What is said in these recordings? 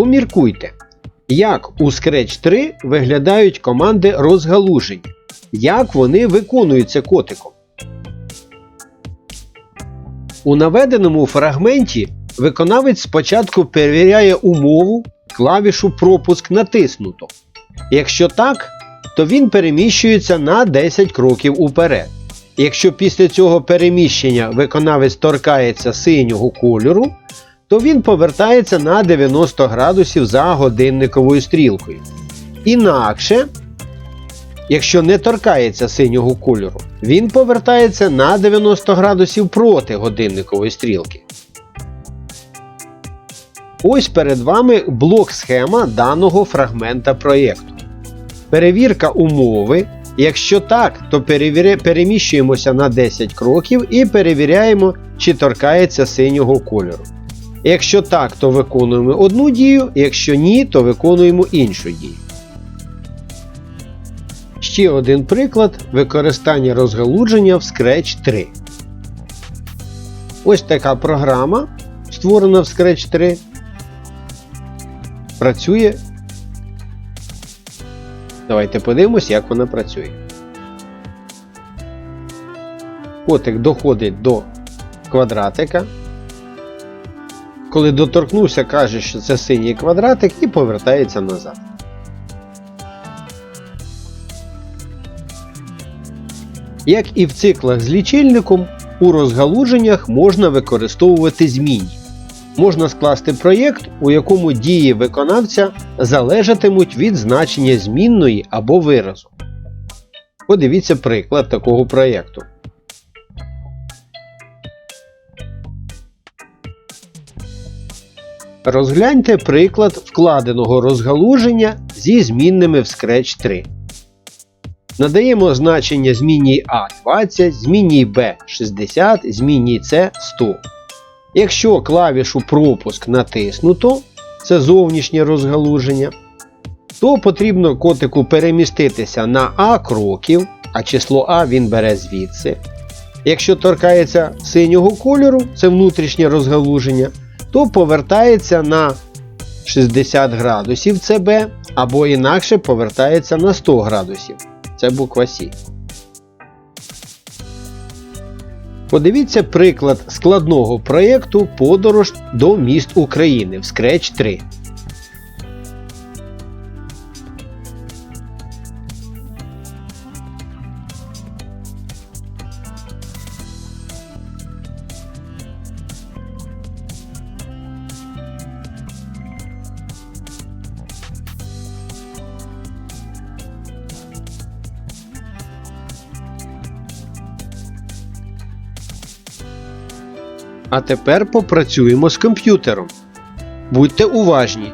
Поміркуйте, як у Scratch 3 виглядають команди розгалужень, як вони виконуються котиком. У наведеному фрагменті виконавець спочатку перевіряє умову, клавішу пропуск натиснуто. Якщо так, то він переміщується на 10 кроків уперед. Якщо після цього переміщення виконавець торкається синього кольору, то він повертається на 90 градусів за годинниковою стрілкою. Інакше, якщо не торкається синього кольору, він повертається на 90 градусів проти годинникової стрілки. Ось перед вами блок схема даного фрагмента проєкту. Перевірка умови. Якщо так, то переміщуємося на 10 кроків і перевіряємо, чи торкається синього кольору. Якщо так, то виконуємо одну дію, якщо ні, то виконуємо іншу дію. Ще один приклад використання розгалудження в Scratch 3. Ось така програма, створена в Scratch 3. Працює. Давайте подивимось, як вона працює. Котик доходить до квадратика. Коли доторкнувся, каже, що це синій квадратик і повертається назад. Як і в циклах з лічильником, у розгалуженнях можна використовувати змінні. Можна скласти проєкт, у якому дії виконавця залежатимуть від значення змінної або виразу. Подивіться приклад такого проєкту. Розгляньте приклад вкладеного розгалуження зі змінними в Scratch 3. Надаємо значення змінній А20, змінній Б60, змінній С100. Якщо клавішу пропуск натиснуто, це зовнішнє розгалуження, то потрібно котику переміститися на А кроків, а число А він бере звідси. Якщо торкається синього кольору, це внутрішнє розгалуження, то повертається на 60 градусів це або інакше повертається на 100 градусів. Це буква С. Подивіться приклад складного проєкту Подорож до міст України в Scratch 3. А тепер попрацюємо з комп'ютером. Будьте уважні.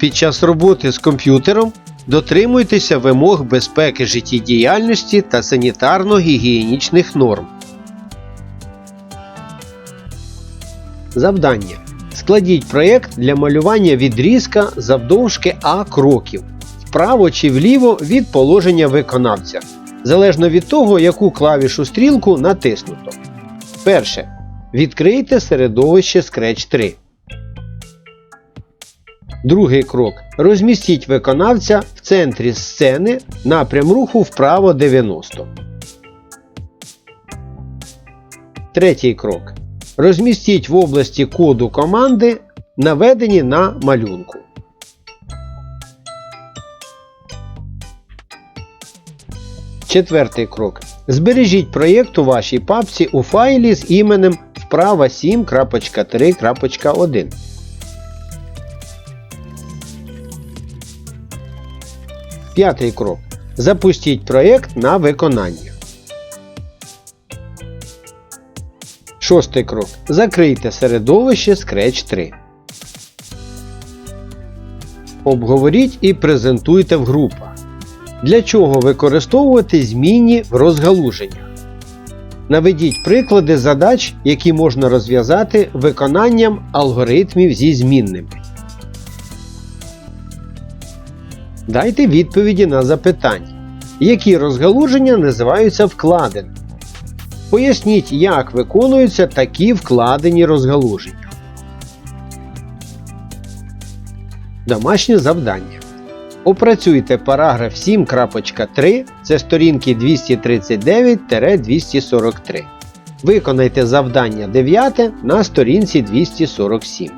Під час роботи з комп'ютером дотримуйтеся вимог безпеки життєдіяльності та санітарно-гігієнічних норм. Завдання. Складіть проєкт для малювання відрізка завдовжки А кроків вправо чи вліво від положення виконавця, залежно від того, яку клавішу стрілку натиснуто. Перше. Відкрийте середовище Scratch 3. Другий крок. Розмістіть виконавця в центрі сцени напрям руху вправо 90. Третій крок. Розмістіть в області коду команди, наведені на малюнку. Четвертий крок. Збережіть проєкт у вашій папці у файлі з іменем вправа 7.3.1. П'ятий крок. Запустіть проєкт на виконання. Шостий крок. Закрийте середовище Scratch 3. Обговоріть і презентуйте в групах. Для чого використовувати змінні в розгалуженнях. Наведіть приклади задач, які можна розв'язати виконанням алгоритмів зі змінними. Дайте відповіді на запитання. Які розгалуження називаються вкладеними? Поясніть, як виконуються такі вкладені розгалуження. Домашнє завдання. Опрацюйте параграф 7.3, це сторінки 239-243. Виконайте завдання 9 на сторінці 247.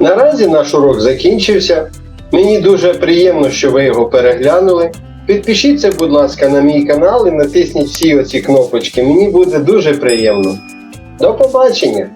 Наразі наш урок закінчився. Мені дуже приємно, що ви його переглянули. Підпишіться, будь ласка, на мій канал і натисніть всі оці кнопочки. Мені буде дуже приємно. До побачення!